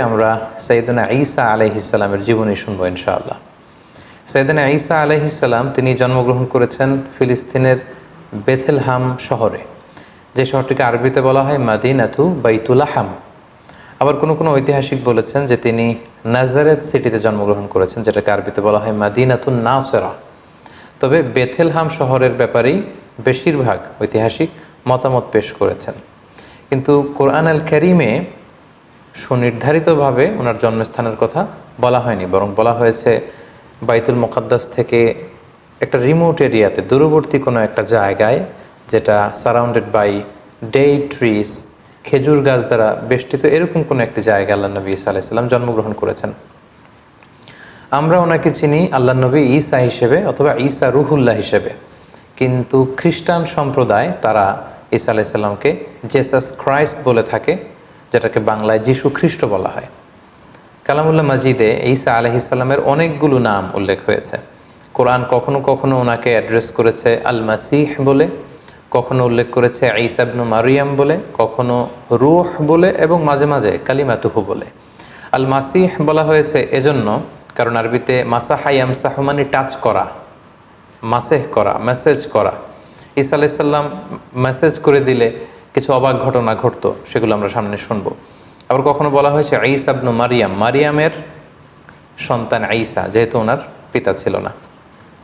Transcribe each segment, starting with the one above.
আমরা সৈয়দনা ঈসা আলহিসাল্লামের জীবনী শুনব ইনশাআল্লাহ। সৈয়দনা ঈসা আলহিসাল্লাম তিনি জন্মগ্রহণ করেছেন ফিলিস্তিনের বেথেলহাম শহরে। যে শহরটিকে আরবিতে বলা হয় মাদিনাতু বাইতুলাহাম আবার কোনো কোনো ঐতিহাসিক বলেছেন যে তিনি নাজারেত সিটিতে জন্মগ্রহণ করেছেন, যেটাকে আরবিতে বলা হয় মাদিনাতুন নাসেরা। তবে বেথেলহাম শহরের ব্যাপারেই বেশিরভাগ ঐতিহাসিক মতামত পেশ করেছেন। কিন্তু কোরআন আল করিমে সুনির্ধারিতভাবে ওনার জন্মস্থানের কথা বলা হয়নি, বরং বলা হয়েছে বাইতুল মোকাদ্দাস থেকে একটা রিমোট এরিয়াতে দূরবর্তী কোনো একটা জায়গায়, যেটা সারাউন্ডেড বাই ডে ট্রিস খেজুর গাছ দ্বারা বেষ্টিত এরকম কোনো একটি জায়গা আল্লাহ নবী ইসা আলাইসাল্লাম জন্মগ্রহণ করেছেন। আমরা ওনাকে চিনি আল্লাহ নবী ঈসা হিসেবে অথবা ঈসা রুহুল্লাহ হিসেবে। কিন্তু খ্রিস্টান সম্প্রদায় তারা ঈসা আলাইসাল্লামকে জেসাস ক্রাইস্ট বলে থাকে। যেটাকে বাংলায় যিশু খ্রিস্ট বলা হয়। কালামুল্লাহ মাজিদে ঈসা আলহিসাল্লামের অনেকগুলো নাম উল্লেখ হয়েছে। কোরআন কখনো কখনো ওনাকে অ্যাড্রেস করেছে আল মাসিহ বলে, কখনো উল্লেখ করেছে ঈসাবনু মারিয়াম বলে, কখনো রুহ বলে এবং মাঝে মাঝে কালিমাতুহু বলে। আল মাসিহ বলা হয়েছে এজন্য কারণ আরবিতে মাসাহাইয়াম সাহমানি টাচ করা, মাসেহ করা, মেসেজ করা। ঈসা আলাইসাল্লাম মেসেজ করে দিলে কিছু অবাক ঘটনা ঘটতো, সেগুলো আমরা সামনে শুনব। আবার কখনো বলা হয়েছে ঈসা আবনু মারিয়াম, মারিয়ামের সন্তান আইসা যেহেতু ওনার পিতা ছিল না।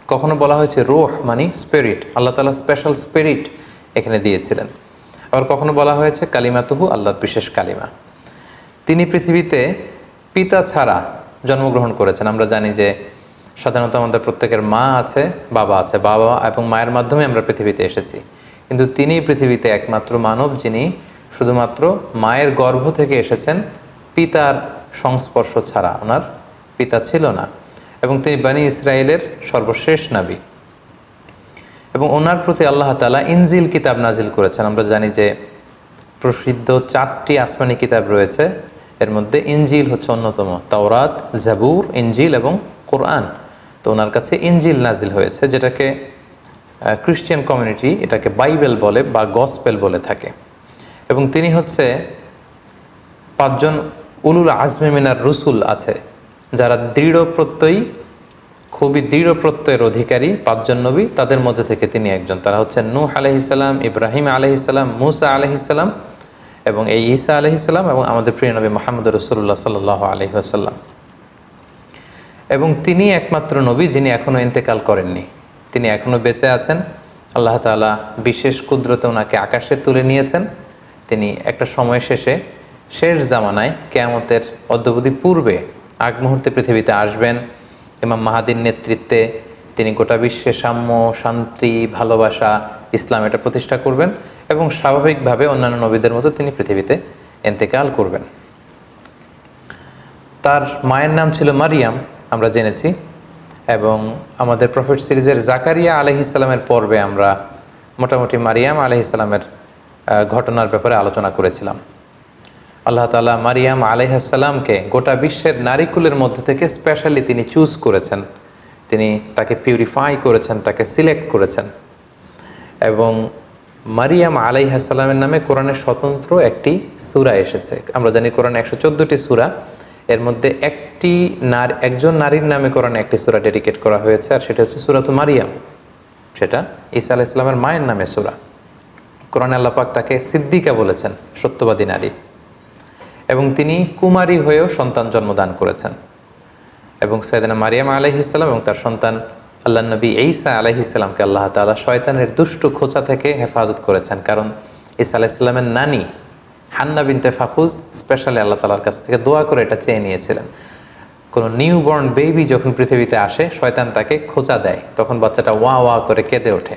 কখনো বলা হয়েছে রোহ মানে স্পিরিট আল্লাহ তালা স্পেশাল স্পিরিট এখানে দিয়েছিলেন। আবার কখনো বলা হয়েছে কালিমাতুহু, আল্লাহর বিশেষ কালিমা। তিনি পৃথিবীতে পিতা ছাড়া জন্মগ্রহণ করেছেন। আমরা জানি যে সাধারণত আমাদের প্রত্যেকের মা আছে, বাবা আছে। বাবা এবং মায়ের মাধ্যমে আমরা পৃথিবীতে এসেছি। কিন্তু তিনি পৃথিবীতে একমাত্র মানব যিনি শুধুমাত্র মায়ের গর্ভ থেকে এসেছেন, পিতার সংস্পর্শ ছাড়া ওনার পিতা ছিল না এবং তিনি বানি ইসরায়েলের সর্বশেষ নাবী। এবং ওনার প্রতি আল্লাহ তালা ইনজিল কিতাব নাজিল করেছেন। আমরা জানি যে প্রসিদ্ধ চারটি আসমানি কিতাব রয়েছে। এর মধ্যে ইনজিল হচ্ছে অন্যতম। তাওরাত, জাবুর, ইনজিল এবং কোরআন। তো ওনার কাছে ইনজিল নাজিল হয়েছে, যেটাকে খ্রিস্টিয়ান কমিউনিটি এটাকে বাইবেল বলে বা গসপেল বলে থাকে। এবং তিনি হচ্ছে পাঁচজন উলুল আজমে মিনার রসুল আছে, যারা দৃঢ় প্রত্যয়ী, খুবই দৃঢ় প্রত্যয়ের অধিকারী পাঁচজন নবী, তাদের মধ্যে থেকে তিনি একজন। তারা হচ্ছেন নূহ আলহিসাল্লাম ইব্রাহিম আলহিসাল্লাম মুসা আলহিসাল্লাম এবং এই ঈসা আলহিসাল্লাম এবং আমাদের প্রিয় নবী মোহাম্মদ রসুল্লাহ সাল্লাহ আলহি আসাল্লাম এবং তিনি একমাত্র নবী যিনি এখনও ইন্তেকাল করেননি। তিনি এখনও বেঁচে আছেন। আল্লাহ তালা বিশেষ কুদরতে ওনাকে আকাশে তুলে নিয়েছেন। তিনি একটা সময় শেষে শেষ জামানায় কেয়ামতের অদ্যবধি পূর্বে আগ মুহূর্তে পৃথিবীতে আসবেন। ইমাম মাহাদির নেতৃত্বে তিনি গোটা বিশ্বে সাম্য, শান্তি, ভালোবাসা, ইসলাম এটা প্রতিষ্ঠা করবেন এবং স্বাভাবিকভাবে অন্যান্য নবীদের মতো তিনি পৃথিবীতে এন্তেকাল করবেন। তার মায়ের নাম ছিল মারিয়াম, আমরা জেনেছি। এবং আমাদের প্রফেট সিরিজের জাকারিয়া আলহিসাল্লামের পর্বে আমরা মোটামুটি মারিয়াম আলহিসাল্লামের ঘটনার ব্যাপারে আলোচনা করেছিলাম। আল্লাহ তালা মারিয়াম আলহাসাল্লামকে গোটা বিশ্বের নারীকুলের মধ্যে থেকে স্পেশালি তিনি চুজ করেছেন। তিনি তাকে পিউরিফাই করেছেন, তাকে সিলেক্ট করেছেন। এবং মারিয়াম আলাইহাসাল্লামের নামে কোরআনের স্বতন্ত্র একটি সুরা এসেছে। আমরা জানি কোরআনে একশো চোদ্দোটি সুরা। এর মধ্যে একটি নার, একজন নারীর নামে কোরআনে একটি সুরা ডেডিকেট করা হয়েছে, আর সেটা হচ্ছে সুরাত মারিয়াম। সেটা ঈসা আলাহ ইসলামের মায়ের নামে সুরা। কোরআন আল্লাপাক তাকে সিদ্দিকা বলেছেন, সত্যবাদী নারী। এবং তিনি কুমারী হয়েও সন্তান জন্মদান করেছেন। এবং সৈয়দিনা মারিয়াম আলহিসাল্লাম এবং তার সন্তান আল্লাহ নবী ঈসা আলহিসাল্লামকে আল্লাহ তালা শয়তানের দুষ্ট খোঁচা থেকে হেফাজত করেছেন। কারণ ঈসা আলাইসাল্লামের নানি হান্না বিনতে ফাকুজ স্পেশালি আল্লাহ তালার কাছ থেকে দোয়া করে এটা চেয়ে নিয়েছিলেন। কোনো নিউ বর্ন বেবি যখন পৃথিবীতে আসে, শয়তান তাকে খোঁচা দেয়। তখন বাচ্চাটা ওয়া ওয়া করে কেঁদে ওঠে।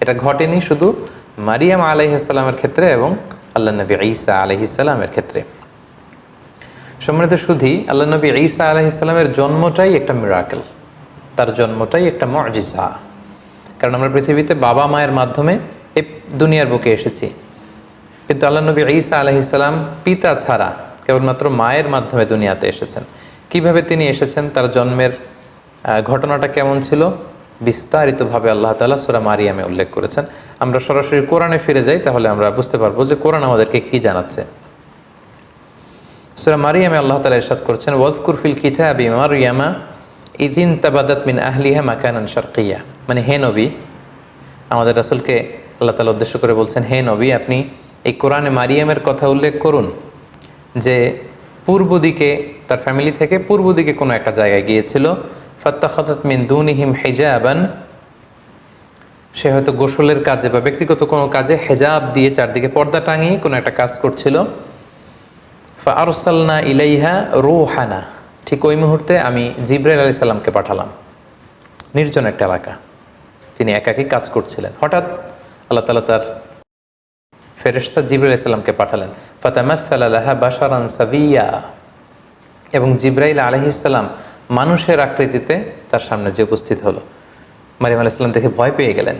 এটা ঘটেনি শুধু মারিয়াম আলহিসাল্লামের ক্ষেত্রে এবং আল্লাহ নবী ঈসা আলহিসাল্লামের ক্ষেত্রে। সম্মানিত শুধু আল্লাহ নবী ঈসা আলহিসাল্লামের জন্মটাই একটা মিরাকেল তার জন্মটাই একটা মজিজা। কারণ আমরা পৃথিবীতে বাবা মায়ের মাধ্যমে এই দুনিয়ার বুকে এসেছি। কিন্তু আল্লাহ নবী ঈসা আলহিসাল্লাম পিতা ছাড়া কেবলমাত্র মায়ের মাধ্যমে দুনিয়াতে এসেছেন। কীভাবে তিনি এসেছেন? তার জন্মের ঘটনাটা কেমন ছিল? বিস্তারিতভাবে আল্লাহ তালা সুরা মারিয়ামে উল্লেখ করেছেন। আমরা সরাসরি কোরআনে ফিরে যাই, তাহলে আমরা বুঝতে পারব যে কোরআন আমাদেরকে কি জানাচ্ছে। সুরা মারিয়ামে আল্লাহ তালা ইরশাদ করছেন ওয়াজকুর ফিল কিতাবি মারিয়ামা ইদিন তাবাদাত মিন আহলিহা মাকানান শারকিয়া। মানে হে নবী, আমাদের রাসূলকে আল্লাহ তালা উদ্দেশ্য করে বলছেন, হে নবী, আপনি এই কোরআনে মারিয়ামের কথা উল্লেখ করুন যে পূর্ব দিকে তার ফ্যামিলি থেকে পূর্ব দিকে কোনো একটা জায়গায় গিয়েছিল। ফাত্তাখাতাত মিন দুনিহিম হেজাবান। সে হয়তো গোসলের কাজে বা ব্যক্তিগত কোনো কাজে হেজাব দিয়ে চারদিকে পর্দা টাঙিয়ে কোনো একটা কাজ করছিল। আরসালনা ইলাইহা রুহানা। ঠিক ওই মুহূর্তে আমি জিব্রাইল আলি সাল্লামকে পাঠালাম। নির্জন একটা এলাকা। তিনি একাকী কাজ করছিলেন। হঠাৎ আল্লাহ তালা তার ফেরেশতা জিব্রাইল আলাইসাল্লামকে পাঠালেন। ফাতামাসাল্লাহা বাশারান সাবিয়া। এবং জিব্রাইল আলহিসাল্লাম মানুষের আকৃতিতে তার সামনে যে উপস্থিত হলো। মারিয়াম আলাইসাল্লাম দেখে ভয় পেয়ে গেলেন।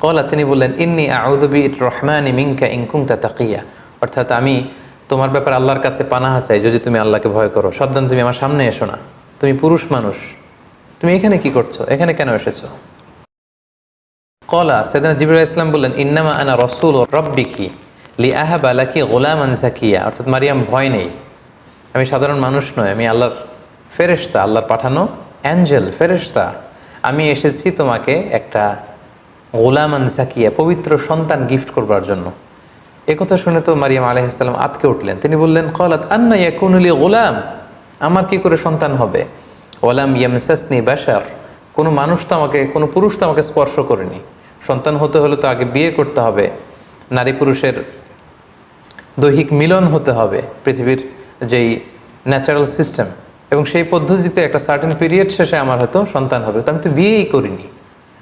কলা তিনি বললেন, ইন্নি আউদবি রহমান মিঙ্কা ইনকুমতা তাকিয়া। অর্থাৎ আমি তোমার ব্যাপারে আল্লাহর কাছে পানাহা চাই, যদি তুমি আল্লাহকে ভয় করো। সাবধান, তুমি আমার সামনে এসো না। তুমি পুরুষ মানুষ। তুমি এখানে কি করছ? এখানে কেন এসেছ? কলা সেদিন জিবুল ইসলাম বললেন ইন্নামা আনা রসুল রব্বিকি লি আহাব আলাকি গোলাম আনসাকিয়া অর্থাৎ মারিয়াম ভয় নেই। আমি সাধারণ মানুষ নয় আমি আল্লাহর ফেরেশতা, আল্লাহর পাঠানো অ্যাঞ্জেল, ফেরেশতা। আমি এসেছি তোমাকে একটা গোলাম আনসাকিয়া পবিত্র সন্তান গিফট করবার জন্য। একথা শুনে তো মারিয়াম আলহিসাল্লাম আতকে উঠলেন। তিনি বললেন, কলাত আন্না ইয়াকুনুলি গোলাম। আমার কি করে সন্তান হবে? ওলাম ইয়ামসাসনি বাশার। কোনো মানুষ তো আমাকে, কোনো পুরুষ তো আমাকে স্পর্শ করেনি। সন্তান হতে হলে তো আগে বিয়ে করতে হবে। নারী পুরুষের দৈহিক মিলন হতে হবে পৃথিবীর যেই ন্যাচারাল সিস্টেম এবং সেই পদ্ধতিতে একটা সার্টেন পিরিয়ড শেষে আমার হয়তো সন্তান হবে। তো আমি তো বিয়েই করিনি।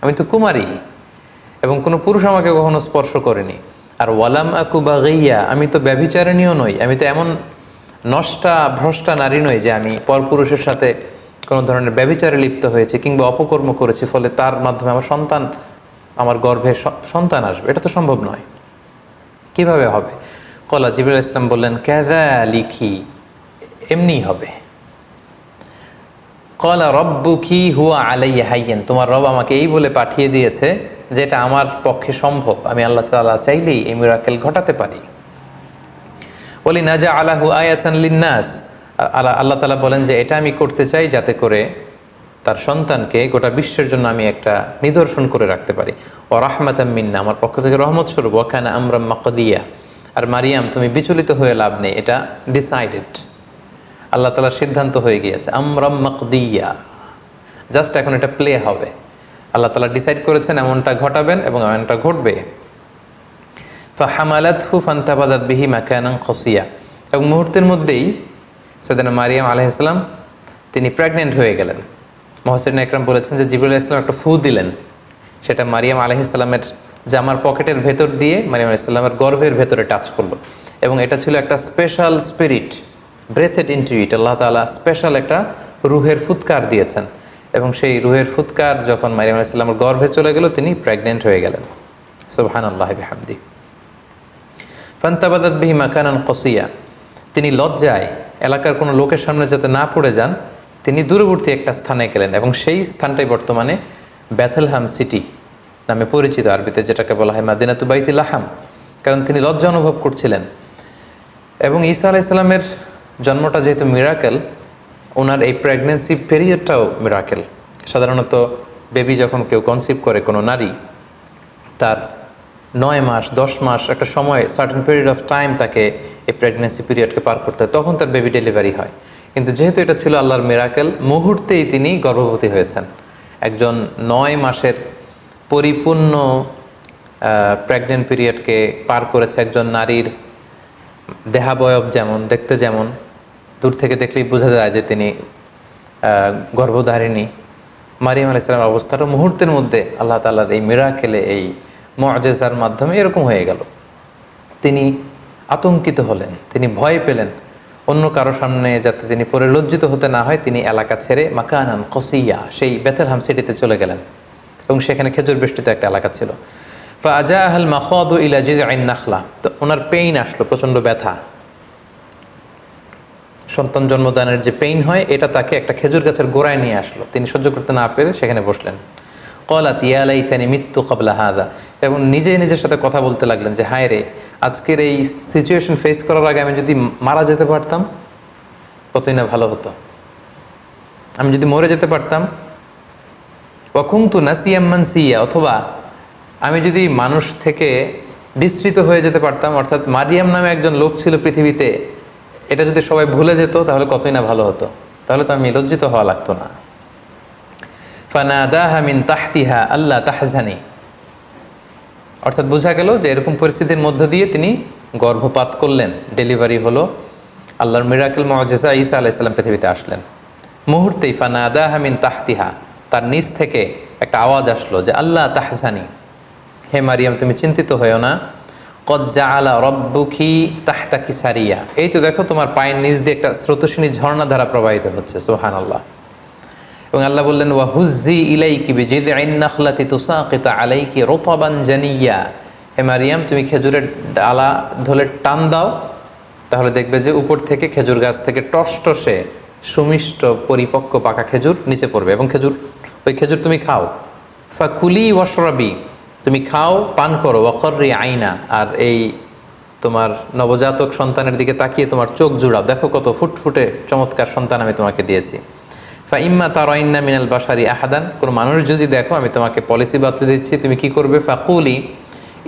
আমি তো কুমারী। এবং কোনো পুরুষ আমাকে কখনো স্পর্শ করেনি। আর ওয়ালাম আকু বা গইয়া আমি তো ব্যভিচারিণীও নই। আমি তো এমন নষ্টা, ভ্রষ্টা নারী নই যে আমি পরপুরুষের সাথে কোনো ধরনের ব্যভিচারে লিপ্ত হয়েছে কিংবা অপকর্ম করেছি, ফলে তার মাধ্যমে আমার সন্তান আমার গর্ভে সন্তান আসবে। এটা তো সম্ভব নয়। কীভাবে হবে? কলা জিবুল ইসলাম বললেন ক্যাদা লিখি এমনি হবে। কলা রব্বু কি হুয়া আলাই হাইয়েন। তোমার রব আমাকে এই বলে পাঠিয়ে দিয়েছে যেটা আমার পক্ষে সম্ভব। আমি আল্লাহ তালা চাইলেই এই মিরাকেল ঘটাতে পারি। বলি নাজা আলাহু আয়াচান লিন্নাস আল্লাহ তালা বলেন যে, এটা আমি করতে চাই যাতে করে তার সন্তানকে গোটা বিশ্বের জন্য আমি একটা নিদর্শন করে রাখতে পারি। ও রাহমাতাম মিন্না, আমার পক্ষ থেকে রহমত স্বরূপ। ওখানে আমরা মাকদিয়া। আর মারিয়াম, তুমি বিচলিত হয়ে লাভ নেই, এটা ডিসাইডেড আল্লাহ তালার সিদ্ধান্ত হয়ে গিয়েছে আমরা মাকদিয়া। জাস্ট এখন এটা প্লে হবে। আল্লাহ তালা ডিসাইড করেছেন এমনটা ঘটাবেন এবং এমনটা ঘটবে। ফাহামালাত হু ফান্তাবাদাত বিহি মাকানাং খসিয়া। এবং মুহূর্তের মধ্যেই সেদিন মারিয়াম আলাইসালাম তিনি প্রেগনেন্ট হয়ে গেলেন। মহসিন একরাম বলেছেন যে জিবুল ইসলাম একটা ফু দিলেন। সেটা মারিয়াম আলাইসাল্লামের জামার পকেটের ভেতর দিয়ে মারিয়াম আলাইসাল্লামের গর্ভের ভেতরে টাচ করল। এবং এটা ছিল একটা স্পেশাল স্পিরিট ব্রেথেড ইন্টু আল্লাহ তালা স্পেশাল একটা রুহের ফুৎকার দিয়েছেন। এবং সেই রুহের ফুৎকার যখন মারিয়াম আলাইসাল্লামের গর্ভে চলে গেল, তিনি প্রেগনেন্ট হয়ে গেলেন। সুবহান আল্লাহ হামদি ফান্তাবাদাত বিহি মাকানান কসিয়া। তিনি লজ্জায় এলাকার কোনো লোকের সামনে যাতে না পড়ে যান তিনি দূরবর্তী একটা স্থানে গেলেন এবং সেই স্থানটাই বর্তমানে ব্যাথেলহাম সিটি নামে পরিচিত আরবিতে, যেটাকে বলা হয় মাদিনাতু বাইতিল আহাম কারণ তিনি লজ্জা অনুভব করছিলেন। এবং ঈসা আলাইসাল্লামের জন্মটা যেহেতু মিরাকেল, ওনার এই প্রেগনেন্সি পিরিয়ডটাও মিরাকেল। সাধারণত বেবি যখন কেউ কনসিভ করে কোনো নারী, তার নয় মাস, দশ মাস একটা সময়, সার্টেন পিরিয়ড অফ টাইম তাকে এই প্রেগনেন্সি পিরিয়ডকে পার করতে হয়, তখন তার বেবি ডেলিভারি হয়। কিন্তু যেহেতু এটা ছিল আল্লাহর মিরাকেল মুহূর্তেই তিনি গর্ভবতী হয়েছেন। একজন নয় মাসের পরিপূর্ণ প্রেগনেন্ট পিরিয়ডকে পার করেছে একজন নারীর দেহাবয়ব যেমন, দেখতে যেমন, দূর থেকে দেখলেই বোঝা যায় যে তিনি গর্ভধারিণী। মারিয়াম আলাইসালামের অবস্থাটা মুহূর্তের মধ্যে আল্লাহ তালার এই মিরাকেলে এই মজেজার মাধ্যমে এরকম হয়ে গেল। তিনি আতঙ্কিত হলেন, তিনি ভয় পেলেন। অন্য কারও সামনে যাতে তিনি পরে লজ্জিত হতে না হয়, তিনি এলাকা ছেড়ে মাকানান কসিয়া, সেই বেথেলহাম সিটিতে চলে গেলেন। এবং সেখানে খেজুর বেষ্টিত একটা এলাকা ছিল। ফাজা আহল মাখাদ ইলাজিজ আইন নাখলা। তো ওনার পেইন আসলো, প্রচণ্ড ব্যথা। সন্তান জন্মদানের যে পেইন হয়, এটা তাকে একটা খেজুর গাছের গোড়ায় নিয়ে আসলো। তিনি সহ্য করতে না পেরে সেখানে বসলেন। কলা তিয়ালাই তানি মৃত্যু কবলা হাদা। এবং নিজে নিজের সাথে কথা বলতে লাগলেন যে, হায় রে আজকের এই সিচুয়েশন ফেস করার আগে আমি যদি মারা যেতে পারতাম, কতই না ভালো হতো। আমি যদি মরে যেতে পারতাম অকুংতু নাসিয়াম্মান সিয়া অথবা আমি যদি মানুষ থেকে বিস্তৃত হয়ে যেতে পারতাম, অর্থাৎ মারিয়াম নামে একজন লোক ছিল পৃথিবীতে, এটা যদি সবাই ভুলে যেত, তাহলে কতই না ভালো হতো। তাহলে তো আমি লজ্জিত হওয়া লাগতো না। ফানাদাহা মিন তাহতিহা আল্লাহ তাহজানি। অর্থাৎ বোঝা গেল যে এরকম পরিস্থিতির মধ্য দিয়ে তিনি গর্ভপাত করলেন। ডেলিভারি হলো আল্লাহর মিরাকেল মহাজেসা ঈসা আলাইসাল্লাম পৃথিবীতে আসলেন। মুহূর্তেই ফানাদা হামিন তাহতিহা, তার নিচ থেকে একটা আওয়াজ আসলো যে, আল্লাহ তাহজানি হে মারিয়াম, তুমি চিন্তিত হয়েও না। কজ্জা আলা রব্বুখি তাহতা কিসারিয়া এই তো দেখো তোমার পায়ের নিচ দিয়ে একটা স্রোতস্বিনী ঝর্ণাধারা প্রবাহিত হচ্ছে সোহান আল্লাহ এবং আল্লাহ বললেন ওয়া হুজ্জি ইলাইকি বিজিদ আইন্নাখলাতি তুসাকিতা আলাইকি রোতাবান জানিয়া। হে মারিয়াম, তুমি খেজুরের ডালা ধরে টান দাও, তাহলে দেখবে যে উপর থেকে খেজুর গাছ থেকে টসটসে সুমিষ্ট পরিপক্ক পাকা খেজুর নিচে পড়বে এবং খেজুর, ওই খেজুর তুমি খাও। ফাকুলি ওয়াশরাবি, তুমি খাও, পান করো। ওয়াকর্রি আইনা, আর এই তোমার নবজাতক সন্তানের দিকে তাকিয়ে তোমার চোখ জুড়াও। দেখো কত ফুটফুটে চমৎকার সন্তান আমি তোমাকে দিয়েছি। ফা ইম্মা তারাইন্না মিনাল বাসারি আহাদান। কোনো মানুষ যদি দেখো, আমি তোমাকে পলিসি বাতলে দিচ্ছি, তুমি কি করবে? ফাকুলি,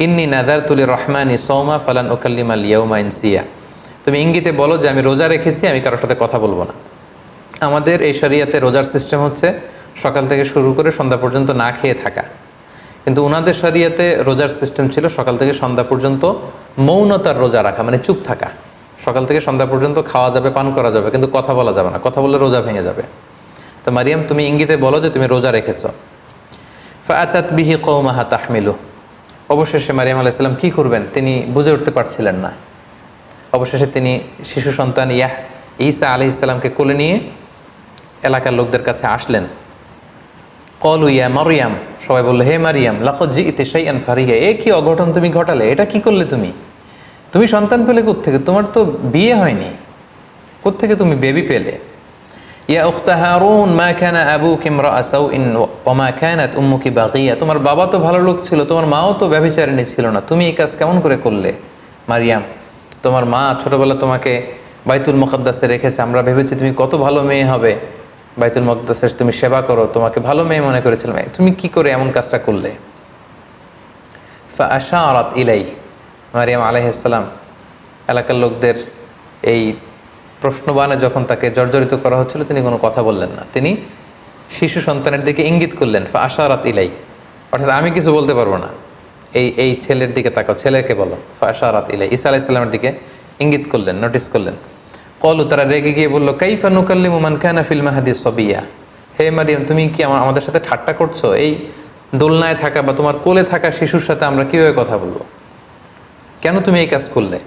ইন্নি নাদার তুলি রহমানি সৌমা ফালান ওকাল্লিমা লিয়াউমা ইনসিয়া। তুমি ইঙ্গিতে বলো যে, আমি রোজা রেখেছি, আমি কারোর সাথে কথা বলব না। আমাদের এই শরিয়াতে রোজার সিস্টেম হচ্ছে, সকাল থেকে শুরু করে সন্ধ্যা পর্যন্ত না খেয়ে থাকা। কিন্তু ওনাদের শরিয়াতে রোজার সিস্টেম ছিল, সকাল থেকে সন্ধ্যা পর্যন্ত মৌনতার রোজা রাখা মানে চুপ থাকা। সকাল থেকে সন্ধ্যা পর্যন্ত খাওয়া যাবে, পান করা যাবে, কিন্তু কথা বলা যাবে না। কথা বললে রোজা ভেঙে যাবে। তো মারিয়াম, তুমি ইঙ্গিতে বলো যে তুমি রোজা রেখেছো। ফাআতাত বিহি কৌমাহা তাহমিলু। অবশেষে মারিয়াম আলাইসাল্লাম কী করবেন? তিনি বুঝে উঠতে পারছিলেন না। অবশেষে তিনি শিশু সন্তান ইয়াহ, ঈসা আলি ইসলামকে কোলে নিয়ে এলাকার লোকদের কাছে আসলেন। কলু ইয়া মারিয়াম, সবাই বলল, হে মারিয়াম লাখো জি ইতে সেই ফারিয়া এ কি অঘটন তুমি ঘটালে? এটা কি করলে তুমি? তুমি সন্তান পেলে কোত্থেকে? তোমার তো বিয়ে হয়নি। কোত্থেকে তুমি বেবি পেলে? ইয়া উখতা হারুন মা কানা আবুকি ইমরাআ সাউইন ওয়া মা কানাত উম্মুকি বাগিয়া তোমার বাবা তো ভালো লোক ছিল, তোমার মাও তো ব্যভিচারিণী ছিল না। তুমি এই কাজ কেমন করে করলে? মারিয়াম, তোমার মা ছোটবেলা তোমাকে বাইতুল মুকদ্দাসে রেখেছে। আমরা ভেবেছি তুমি কত ভালো মেয়ে হবে। বাইতুল মুকদ্দাসের তুমি সেবা করো, তোমাকে ভালো মেয়ে মনে করেছিলাম তুমি কি করে এমন কাজটা করলে? ফা আশারাত ইলাই। মারিয়াম আলাইহিসসালাম এলাকার লোকদের এই প্রশ্নবানে যখন তাকে জর্জরিত করা হচ্ছিল, তিনি কোনো কথা বললেন না। তিনি শিশু সন্তানের দিকে ইঙ্গিত করলেন ফা আশারাত ইলাই। অর্থাৎ আমি কিছু বলতে পারব না। এই এই ছেলের দিকে তাকাও, ছেলেকে বলো ফা আশারাত ইলাই। ঈসা আলাইসাল্লামের দিকে ইঙ্গিত করলেন নোটিস করলেন। কলু, তারা রেগে গিয়ে বলল, কাইফা নুকাল্লি মুমান কানা ফিল মাহাদি সবিয়া? হে মারিয়াম, তুমি কি আমার, আমাদের সাথে ঠাট্টা করছ? এই দোলনায় থাকা বা তোমার কোলে থাকা শিশুর সাথে আমরা কীভাবে কথা বলব? কেন তুমি এই কাজ করলে?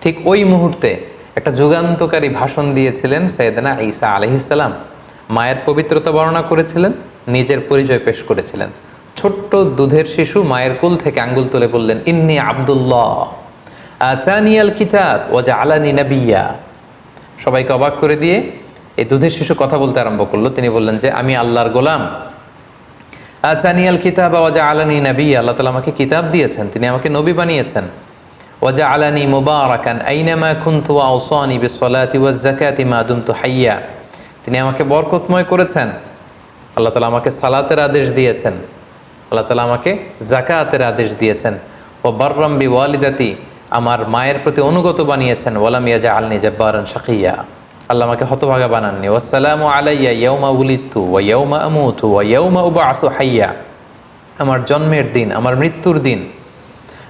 ঠিক ওই মুহূর্তে একটা যুগান্তকারী ভাষণ দিয়েছিলেন সৈয়দনা ঈসা আলহিসাল্লাম মায়ের পবিত্রতা বর্ণনা করেছিলেন, নিজের পরিচয় পেশ করেছিলেন। ছোট্ট দুধের শিশু মায়ের কোল থেকে আঙ্গুল তুলে বললেন, ইন্নি আবদুল্লাহ আচানিয়াল কিতাব ও যা আলানি নাবিয়া। সবাইকে অবাক করে দিয়ে এই দুধের শিশু কথা বলতে আরম্ভ করল। তিনি বললেন যে, আমি আল্লাহর গোলাম। আচানিয়াল কিতাব ওয়াজা আলানি নবী আল্লাহ তালা আমাকে কিতাব দিয়েছেন, তিনি আমাকে নবী বানিয়েছেন। ওয়াজা আলানি মুবারাকান আইনামা খুন্তু আউসানি বিসলাতি ওয়াজ জাকাতি মা দুমতু হাইয়া তিনি আমাকে বরকতময় করেছেন। আল্লাহ তালা আমাকে সালাতের আদেশ দিয়েছেন। আল্লাহ তালা আমাকে জাকাতের আদেশ দিয়েছেন। ও বর্রম বি ওয়ালিদাতি আমার মায়ের প্রতি অনুগত বানিয়েছেন। ওয়ালাম ইয়াজা আলনি জব্বারান শাকিয়া। আল্লাহ আমাকে হতভাগা বানাননি। ওয়াসালামু আলাইয়া ইয়ৌমা উলিত্তু ওয়া ইয়ৌমা আমুতু ওয়া ইয়ৌমা উবা আসু হাইয়া। আমার জন্মের দিন, আমার মৃত্যুর দিন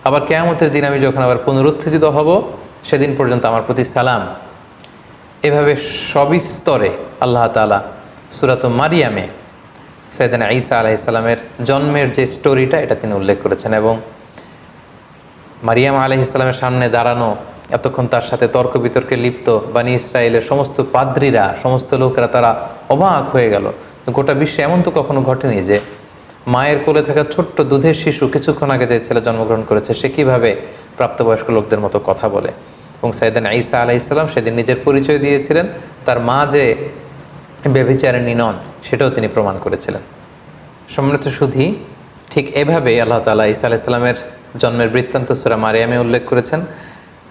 আবার কেয়ামতের দিন আমি যখন আবার পুনরুত্থিত হব, সেদিন পর্যন্ত আমার প্রতি সালাম। এভাবে সবিস্তরে আল্লাহ তালা সুরাত মারিয়ামে সৈয়দান ঈসা আলাইসাল্লামের জন্মের যে স্টোরিটা, এটা তিনি উল্লেখ করেছেন এবং মারিয়াম আলহ ইসলামের সামনে দাঁড়ানো, এতক্ষণ তার সাথে তর্ক বিতর্কে লিপ্ত বানি ইসরায়েলের সমস্ত পাদ্রীরা, সমস্ত লোকেরা তারা অবাক হয়ে গেল। গোটা বিশ্বে এমন তো কখনো ঘটেনি যে মায়ের কোলে থাকা ছোট্ট দুধের শিশু কিছুক্ষণ আগে যে ছেলে জন্মগ্রহণ করেছে, সে কীভাবে প্রাপ্তবয়স্ক লোকদের মতো কথা বলে? এবং সাইদান ঈসা ইসলাম সেদিন নিজের পরিচয় দিয়েছিলেন, তার মা যে ব্যভিচারিণী নন সেটাও তিনি প্রমাণ করেছিলেন। সম্মানিত সুধী, ঠিক এভাবে আল্লাহ তালা ঈসা আলাইসাল্লামের জন্মের বৃত্তান্ত সুরা মারিয়ামে উল্লেখ করেছেন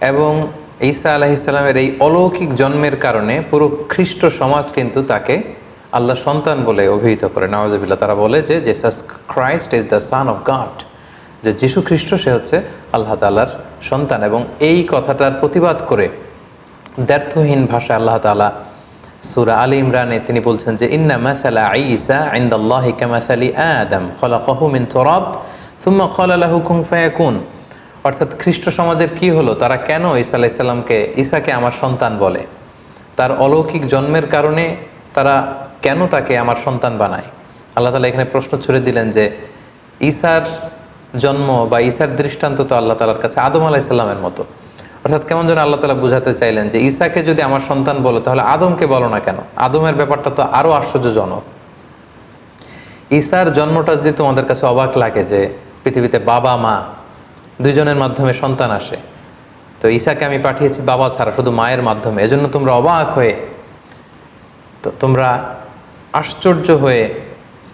এবং ঈসা আলাহিসাল্লামের এই অলৌকিক জন্মের কারণে পুরো খ্রিস্ট সমাজ কিন্তু তাকে আল্লাহ সন্তান বলে অভিহিত করে। নওয়াজবিল্লা তারা বলে যে Jesus Christ is the son of God যে যীশু খ্রিস্ট, সে হচ্ছে আল্লাহ তালার সন্তান এবং এই কথাটার প্রতিবাদ করে দ্ব্যর্থহীন ভাষায় আল্লাহ তালা সুরা আলী ইমরানে তিনি বলছেন যে, ইন্না মাসালা ঈসা ইন্দাল্লাহি কামাসালি আদম, খলাকাহু মিন তুরাব, সুম্মা ক্বালা লাহু কুন ফায়াকুন। অর্থাৎ খ্রিস্ট সমাজের কি হলো? তারা কেন ঈসা আলাইহিস সালামকে ঈসাকে আমার সন্তান বলে? তার অলৌকিক জন্মের কারণে তারা কেন তাকে আমার সন্তান বানায়? আল্লাহ তালা এখানে প্রশ্ন ছুড়ে দিলেন যে ঈসার জন্ম বা ঈসার দৃষ্টান্ত তো আল্লাহ তালার কাছে আদম আলাইসাল্লামের মতো। অর্থাৎ কেমন যেন আল্লাহ তালা বুঝাতে চাইলেন যে ঈসাকে যদি আমার সন্তান বলো, তাহলে আদমকে বলো না কেন? আদমের ব্যাপারটা তো আরও আশ্চর্যজনক। ঈসার জন্মটা যদি তোমাদের কাছে অবাক লাগে যে, পৃথিবীতে বাবা, মা দুইজনের মাধ্যমে সন্তান আসে, তো ঈসাকে আমি পাঠিয়েছি বাবা ছাড়া, শুধু মায়ের মাধ্যমে। এজন্য তোমরা অবাক হয়ে, তো তোমরা আশ্চর্য হয়ে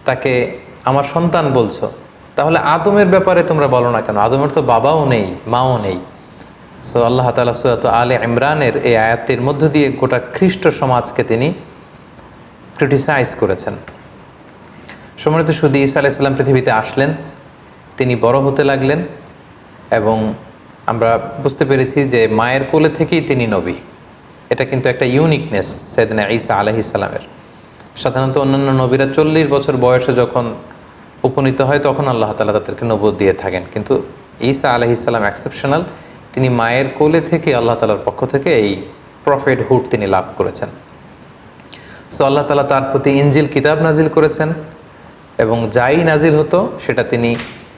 তাকে আমার সন্তান বলছো। তাহলে আদমের ব্যাপারে তোমরা বলো না কেন? আদমের তো বাবাও নেই, মাও নেই। সো আল্লাহ তালা সুয়াত আলে ইমরানের এই আয়াতের মধ্য দিয়ে গোটা খ্রিস্ট সমাজকে তিনি ক্রিটিসাইজ করেছেন। সম্মানিত শুধু ঈসা আলাইসাল্লাম পৃথিবীতে আসলেন, তিনি বড় হতে লাগলেন এবং আমরা বুঝতে পেরেছি যে মায়ের কোলে থেকেই তিনি নবী। এটা কিন্তু একটা ইউনিকনেস সৈদিনা ঈসা আলহি সালামের। সাধারণত অন্যান্য নবীরা চল্লিশ বছর বয়সে যখন উপনীত হয়, তখন আল্লাহ তালা তাদেরকে নবদ দিয়ে থাকেন। কিন্তু ঈসা আলহি সালাম এক্সেপশনাল তিনি মায়ের কোলে থেকে আল্লাহ তালার পক্ষ থেকে এই প্রফেট হুড তিনি লাভ করেছেন। সো আল্লাহ তালা তার প্রতি ইঞ্জিল কিতাব নাজিল করেছেন এবং যাই নাজিল হতো, সেটা তিনি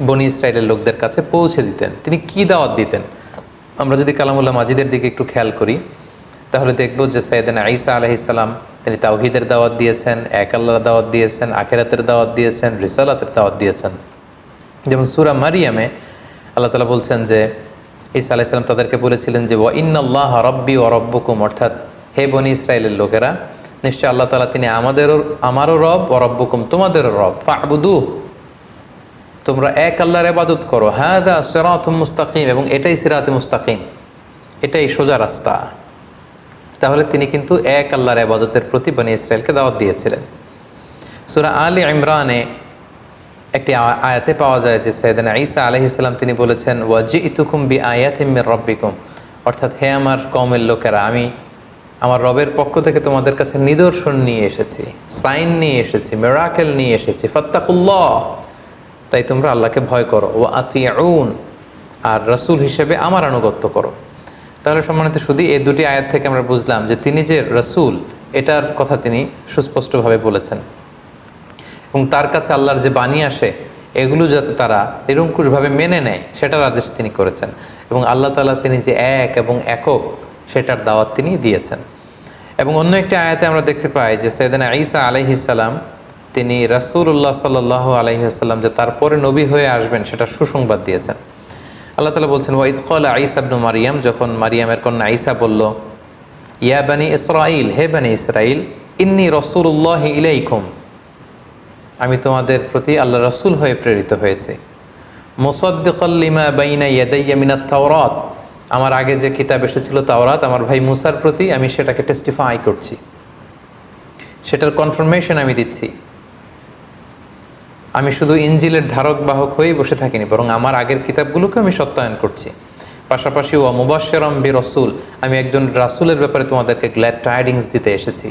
বনি ইসরায়েলের লোকদের কাছে পৌঁছে দিতেন। তিনি কি দাওয়াত দিতেন? আমরা যদি কালামুল্লাহ মাজিদের দিকে একটু খেয়াল করি, তাহলে দেখব যে সৈয়দান আইসা আলহিসাল্লাম তিনি তাওহিদের দাওয়াত দিয়েছেন, এক আল্লাহর দাওয়াত দিয়েছেন, আখেরাতের দাওয়াত দিয়েছেন, রিসালাতের দাওয়াত দিয়েছেন। যেমন সুরা মারিয়ামে আল্লাহ তালা বলছেন যে, ঈসা আলাইসাল্লাম তাদেরকে বলেছিলেন যে ইন্নাল্লাহ রব্বি ও রব্বকুম অর্থাৎ হে বনি ইসরায়েলের লোকেরা, নিশ্চয় আল্লাহ তালা তিনি আমাদেরও আমারও রব ও রব্বকুম তোমাদেরও রব। ফাবুদু তোমরা এক আল্লাহর আবাদত করো। হ্যাঁ দা সেরাত মুস্তাকিম, এবং এটাই সিরাত মুস্তাকিম। এটাই সোজা রাস্তা। তাহলে তিনি কিন্তু এক আল্লাহর আবাদতের প্রতি বনি ইসরায়েলকে দাওয়াত দিয়েছিলেন। সুরা আলী ইমরানে একটি আয়াতে পাওয়া যায় যে সৈয়দান ঈসা আলহ ইসলাম তিনি বলেছেন ওয়াজি ইতুকুম বি আয়াতিমির রব্বিকুম। অর্থাৎ, হে আমার কমের লোকেরা, আমি আমার রবের পক্ষ থেকে তোমাদের কাছে নিদর্শন নিয়ে এসেছি, সাইন নিয়ে এসেছি, মেরাকেল নিয়ে এসেছি, ফত্তাকুল্লাহ। তাই তোমরা আল্লাহকে ভয় করো ও আতিয়াউন আর রসুল হিসেবে আমার আনুগত্য করো। তাহলে সম্মানিত শুধু এই দুটি আয়াত থেকে আমরা বুঝলাম যে তিনি যে রসুল, এটার কথা তিনি সুস্পষ্টভাবে বলেছেন। এবং তার কাছে আল্লাহর যে বাণী আসে, এগুলো যাতে তারা নিরঙ্কুশভাবে মেনে নেয়, সেটার আদেশ তিনি করেছেন। এবং আল্লাহ তালা তিনি যে এক এবং একক, সেটার দাওয়াত তিনি দিয়েছেন। এবং অন্য একটি আয়াতে আমরা দেখতে পাই যে সৈয়দানা ঈসা আলাইহিসাল্লাম তিনি রাসূলুল্লাহ সাল্লাহ আলাইসাল্লাম যে তারপরে নবী হয়ে আসবেন, সেটা সুসংবাদ দিয়েছেন। আল্লাহ তালা বলছেন, ওয়াইদ কল আইসা আবনু মারিয়াম যখন মারিয়ামের কন্যা আইসা বলল, ইয়া বানি ইসরাইল হে বানি ইসরাইল ইন্নি রসুল্লাহ ইলাইকুম আমি তোমাদের প্রতি আল্লাহ রসুল হয়ে প্রেরিত হয়েছে। মুসদ্দিকল্লিমা বাইনা ইয়াদাইয়া মিনাত তাওরাত, আমার আগে যে কিতাব এসেছিল তাওরাত, আমার ভাই মুসার প্রতি আমি সেটাকে টেস্টিফাই করছি। সেটার কনফার্মেশন আমি দিচ্ছি। আমি শুধু ইঞ্জিলের ধারক বাহক হয়েই বসে থাকিনি, বরং আমার আগের কিতাবগুলোকে আমি সত্যায়ন করছি। পাশাপাশি, ও মুবাশরম বি রসুল আমি একজন রাসুলের ব্যাপারে তোমাদেরকে গ্ল্যাড টাইডিংস দিতে এসেছি।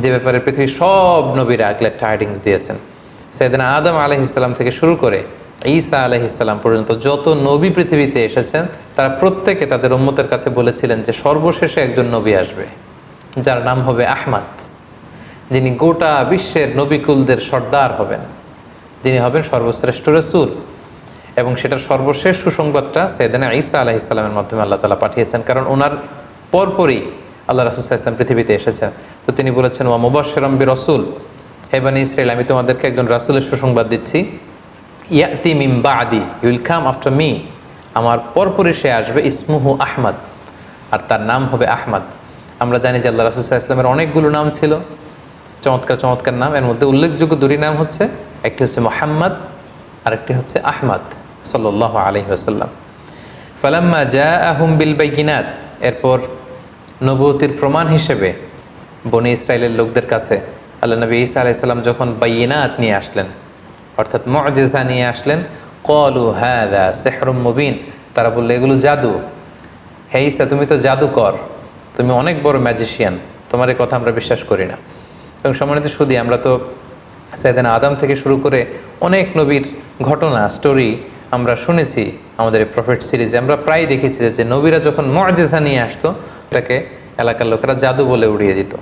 যে ব্যাপারে পৃথিবীর সব নবীরা গ্ল্যাড টাইডিংস দিয়েছেন। সেদিন আদম আলহিসাল্লাম থেকে শুরু করে ঈসা আলহিসাল্লাম পর্যন্ত যত নবী পৃথিবীতে এসেছেন, তারা প্রত্যেকে তাদের উম্মতের কাছে বলেছিলেন যে সর্বশেষে একজন নবী আসবে, যার নাম হবে আহমাদ, যিনি গোটা বিশ্বের নবিকুলদের সর্দার হবেন। যিনি হবেন সর্বশ্রেষ্ঠ রসুল। এবং সেটার সর্বশেষ সুসংবাদটা সৈয়দানা ঈসা আলাহ ইসলামের মাধ্যমে আল্লাহ তালা পাঠিয়েছেন, কারণ ওনার পরপরই আল্লাহ রাসুল ইসলাম পৃথিবীতে এসেছেন। তো তিনি বলেছেন, ওয়া মুবাশরম বি রসুল হেবানি ইসরায়েল আমি তোমাদেরকে একজন রাসুলের সুসংবাদ দিচ্ছি। ইয়াতি মিম বাদি ইউল কাম আফটার মি আমার পরপরই সে আসবে, ইসমুহু আহমদ, আর তার নাম হবে আহমদ। আমরা জানি যে আল্লাহ রাসুল ইসলামের অনেকগুলো নাম ছিল। চমৎকার চমৎকার নাম। এর মধ্যে উল্লেখযোগ্য দুটি নাম হচ্ছে একটি হচ্ছে মোহাম্মদ আর একটি হচ্ছে আহমদ সাল্লাহ আলহি আসাল্লাম ফালাম্মা জা আহুম বিল বাইকিনাত এরপর নবতির প্রমাণ হিসেবে বনি ইসরায়েলের লোকদের কাছে আল্লাহ নবী ঈসা আলাইসাল্লাম যখন বাইনাত নিয়ে আসলেন, অর্থাৎ মজেজা নিয়ে আসলেন কলু হ্যাঁ সেহরম মুবিন, তারা বলল, এগুলো জাদু। হে ঈসা, তুমি তো জাদুকর, তুমি অনেক বড় ম্যাজিশিয়ান, তোমার এই কথা আমরা বিশ্বাস করি না। এবং সম্মানিত সুদী, আমরা তো সাইদান আদম থেকে শুরু করে অনেক নবীর ঘটনা স্টোরি আমরা শুনেছি আমাদের প্রফেট সিরিজে আমরা প্রায় দেখেছি যে নবীরা যখন মর্যাদা নিয়ে আসতো, এটাকে এলাকার লোকেরা জাদু বলে উড়িয়ে দিত।